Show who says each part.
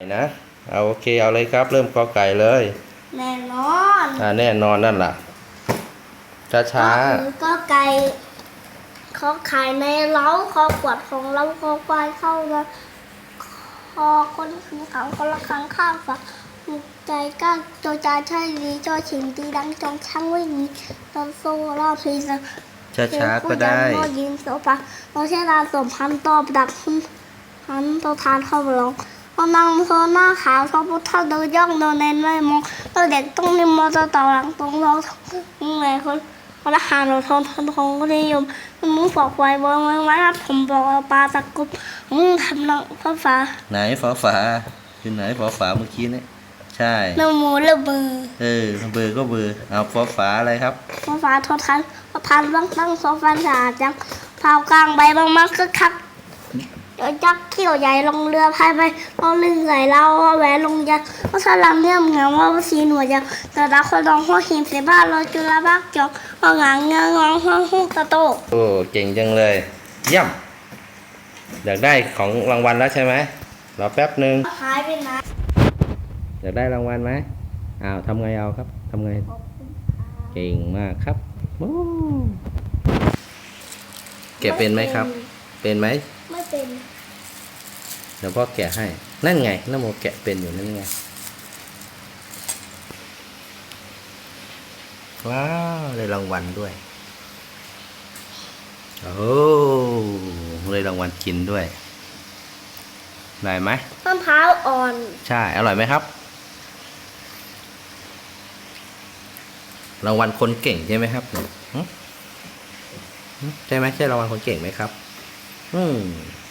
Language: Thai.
Speaker 1: นะเอาโอเคเอาเลยครับ เริ่มกอไก่เลย
Speaker 2: แน่นอน
Speaker 1: อ่าแน่นอนนั่นล่ะช้าช้า
Speaker 2: ก็คือก็ไก่เขาขายในเล้าคอกวดของเราคอควายเข้ามาคอคนขังขังคนละครั้งข้าวฝักใจก้าโจจาใช่ดีจอฉิงตีดังจองช่างวิ่งตอนโซ่รอบทีส
Speaker 1: ๆช้าช้าๆก็ได้
Speaker 2: ก็ยินโซฟาเราใช้ลาสมพันตอบดักพันตัวทานเข้ามาลง เรานั่งโซหน้าขาวชอบพุทธเดินย่องเดินเน้นไม่มองเราเด็กต้องนิมมอเตอร์ต่อหลังตรงเราไงคนคนละหาเราทนทนทงก็นิยมมึงฝอกไว้บนไว้ไว้ครับผมบอกปลาตะกุบมึงทำหนังฟ้าฟ้า
Speaker 1: ไหนฝาฝาอยู่ไหนฝาฝาเมื่อกี้นี่ใช่
Speaker 2: เนื้อหมูระเบิด
Speaker 1: เออเบอร์ก็เบอร์เอาฝาฝาอะไรครับ
Speaker 2: ฟ้าฟ้าทนทันทานบ้างตั้งโซฟาสะอาดจังเผากลางใบบ้างมักคึกคัก เดี๋ยวจักเขี่ยวใหญ่ลงเรือพายไปเอาลึงใส่เราเอาแหวนลงยันก็สลังเนี่ยเหงาว่าสีหนวดยังแต่ละคนลองหัวหินเสียบ้านเราจุลบักจอกเอาหงางเงางองห้องหุ้กตะโต
Speaker 1: โอ้เก่งจังเลย เยี่ยมอยากได้ของรางวัลแล้วใช่ไหมรอแป๊บหนึ่ง
Speaker 2: หายไปไหน
Speaker 1: อยากได้รางวัลไหมอ้าวทำไงเอาครับทำไงเก่งมากครับโอ้แกะเป็นไหมครับ เป็นไหม
Speaker 2: ไม่ เป็น
Speaker 1: เดี๋ยวพ่อแกะให้ นั่นไงน้ำโมแกะเป็นอยู่นั่นไง ว้าวได้รางวัลด้วย โอ้โหได้รางวัลกินด้วยได้ไหม
Speaker 2: มะพร้าวอ่อน
Speaker 1: ใช่ อร่อยไหมครับ รางวัลคนเก่งใช่ไหมครับหึหึใช่ไหมใช่รางวัลคนเก่งไหมครับ 嗯。